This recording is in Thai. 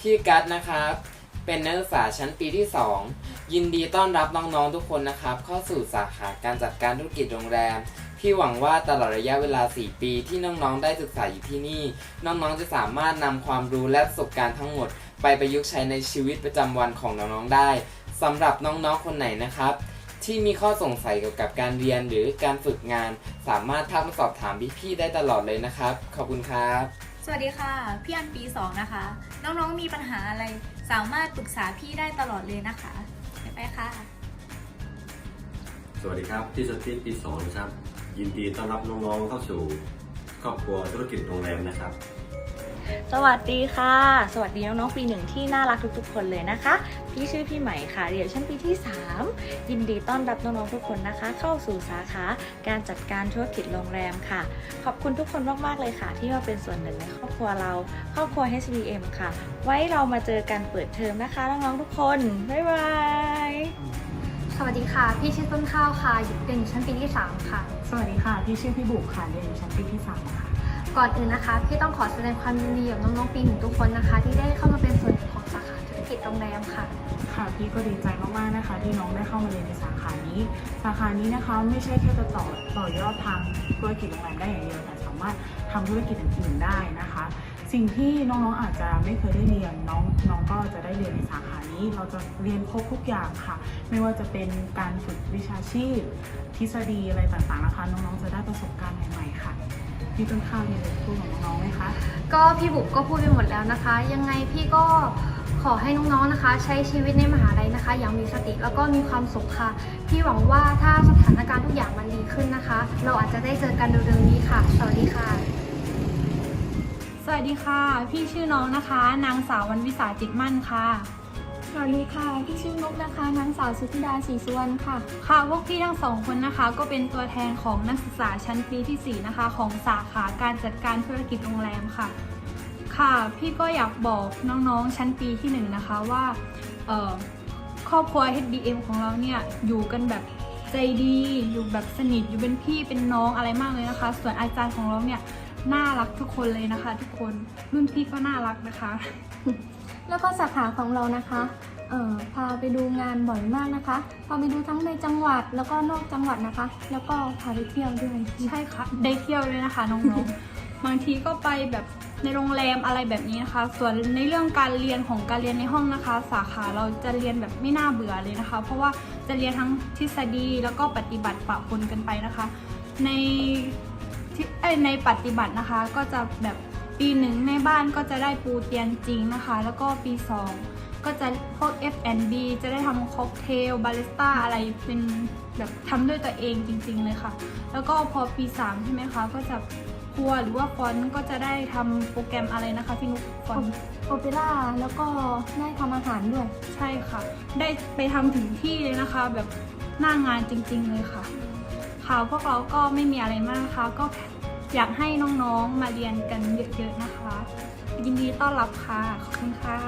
ชื่กัสนะครับ เป็นนักศึกษาชั้นปีที่ 2 ยินดีต้อนรับน้องๆทุกคนนะครับ เข้าสู่สาขาการจัดการธุรกิจโรงแรม พี่หวังว่าตลอดระยะเวลา 4 ปีที่น้องๆได้ศึกษาอยู่ที่นี่ น้องๆจะสามารถนำความรู้และประสบการณ์ทั้งหมด ไปประยุกต์ใช้ในชีวิตประจำวันของน้องๆได้สำหรับน้องๆคนไหนนะครับ ที่มีข้อสงสัยเกี่ยวกับการเรียนหรือการฝึกงาน สามารถทักมาสอบถามพี่ๆได้ตลอดเลยนะครับ ขอบคุณครับ สวัสดีค่ะ พี่อันปี 2 นะคะ น้องๆมีปัญหาอะไรสามารถปรึกษาพี่ได้ตลอดเลยนะคะไปไปค่ะ สวัสดีครับที่สติปีสองนะครับ ยินดีต้อนรับน้องๆเข้าสู่ครอบครัวธุรกิจโรงแรมนะครับ สวัสดีค่ะ สวัสดีน้องๆปีหนึ่งที่น่ารักทุกๆ คนเลยนะคะ พี่ชื่อพี่ใหม่ค่ะ เรียนชั้นปีที่ 3 ยินดีต้อนรับน้องๆทุกคนนะคะ เข้าสู่สาขาการจัดการธุรกิจโรงแรมค่ะ ขอบคุณทุกคนมากๆเลยค่ะ ที่มาเป็นส่วนหนึ่งในครอบครัวเราครอบครัว HBM ค่ะ ไว้เรามาเจอกันเปิดเทอมนะคะน้องๆทุกคนบ๊ายบายสวัสดีค่ะ พี่ชื่อต้นข้าวค่ะอยู่เรียนอยู่ชั้นปีที่ 3 ค่ะ สวัสดีค่ะ พี่ชื่อพี่บุ๋มค่ะ เรียนอยู่ชั้นปีที่ 3 ค่ะ ก่อนอื่นนะคะพี่ต้องขอแสดงความยินดีกับน้องๆปีหนึ่งทุกคนนะคะ ที่ได้เข้ามาเป็นส่วนหนึ่งของสาขาธุรกิจโรงแรมค่ะ ค่ะพี่ก็ดีใจมากๆนะคะ ที่น้องได้เข้ามาเรียนในสาขานี้ สาขานี้นะคะไม่ใช่แค่จะต่อต่อยอดทางธุรกิจโรงแรมได้อย่างเดียวแต่สามารถทำธุรกิจอื่นๆได้นะคะ สิ่งที่น้องๆอาจจะไม่เคยได้เรียนน้องน้องก็จะได้เรียนในสาขานี้ เราจะเรียนครบทุกอย่างค่ะ ไม่ว่าจะเป็นการฝึกวิชาชีพ ทฤษฎีอะไรต่างๆนะคะ น้องๆจะได้ประสบการณ์ใหม่ๆค่ะ พี่ต้นข้าวมีอะไรพูดกับน้องๆไหมคะ ก็พี่บุ๋มก็พูดไปหมดแล้วนะคะ ยังไงพี่ก็ขอให้น้องๆนะคะ ใช้ชีวิตในมหาลัยนะคะ อย่างมีสติแล้วก็มีความสุขค่ะ พี่หวังว่าถ้าสถานการณ์ทุกอย่างมันดีขึ้นนะคะ เราอาจจะได้เจอกันเร็วๆนี้ค่ะ สวัสดีค่ะ สวัสดีค่ะ พี่ชื่อน้องนะคะ นางสาววันวิสาจิตมั่นค่ะ สวัสดีค่ะ พี่ชื่อนุกนะคะ นางสาวสุธิดาศรีสุวรรณค่ะ ค่ะ พวกพี่ทั้งสองคนนะคะ ก็เป็นตัวแทนของนักศึกษาชั้นปีที่ 4 นะคะ ของสาขาการจัดการธุรกิจโรงแรมค่ะ ค่ะ พี่ก็อยากบอกน้องๆ ชั้นปีที่ 1 นะคะว่าครอบครัว HBM ของเราเนี่ย อยู่กันแบบใจดี อยู่แบบสนิท อยู่เป็นพี่เป็นน้องอะไรมากเลยนะคะ ส่วนอาจารย์ของเราเนี่ย น่ารักทุกคนเลยนะคะ ทุกคนรุ่นพี่ก็น่ารักนะคะ แล้วก็สาขาของเรานะคะเอ่อพาไปดูงานบ่อยมากนะคะ พาไปดูทั้งในจังหวัดแล้วก็นอกจังหวัดนะคะ แล้วก็พาไปเที่ยวด้วยใช่ค่ะได้เที่ยวด้วยนะคะน้องๆ บางทีก็ไปแบบในโรงแรมอะไรแบบนี้นะคะ ส่วนในเรื่องการเรียนของการเรียนในห้องนะคะ สาขาเราจะเรียนแบบไม่น่าเบื่อเลยนะคะ เพราะว่าจะเรียนทั้งทฤษฎีแล้วก็ปฏิบัติปะปนกันไปนะคะ ใน ที่เอ้ยในปฏิบัตินะคะ ก็จะแบบปีหนึ่งในบ้านก็จะได้ปูเตียนจริงนะคะ แล้วก็ปีสองก็จะพวก F&B จะได้ทำค็อกเทลบาริสต้าอะไรเป็นแบบทำด้วยตัวเองจริง ๆ เลยค่ะ แล้วก็พอปี3ใช่ไหมคะ ก็จะครัวหรือว่าฟอนต์ก็จะได้ทำโปรแกรมอะไรนะคะพี่นุกฟอนต์โอเปร่าแล้วก็ได้ทำอาหารด้วย ใช่ค่ะ ได้ไปทำถึงที่เลยนะคะ แบบหน้างานจริง ๆ เลยค่ะ ค่ะพวกเราก็ไม่มีอะไรมากค่ะ ก็อยากให้น้องๆมาเรียนกันเยอะๆนะคะ ยินดีต้อนรับค่ะ ขอบคุณค่ะ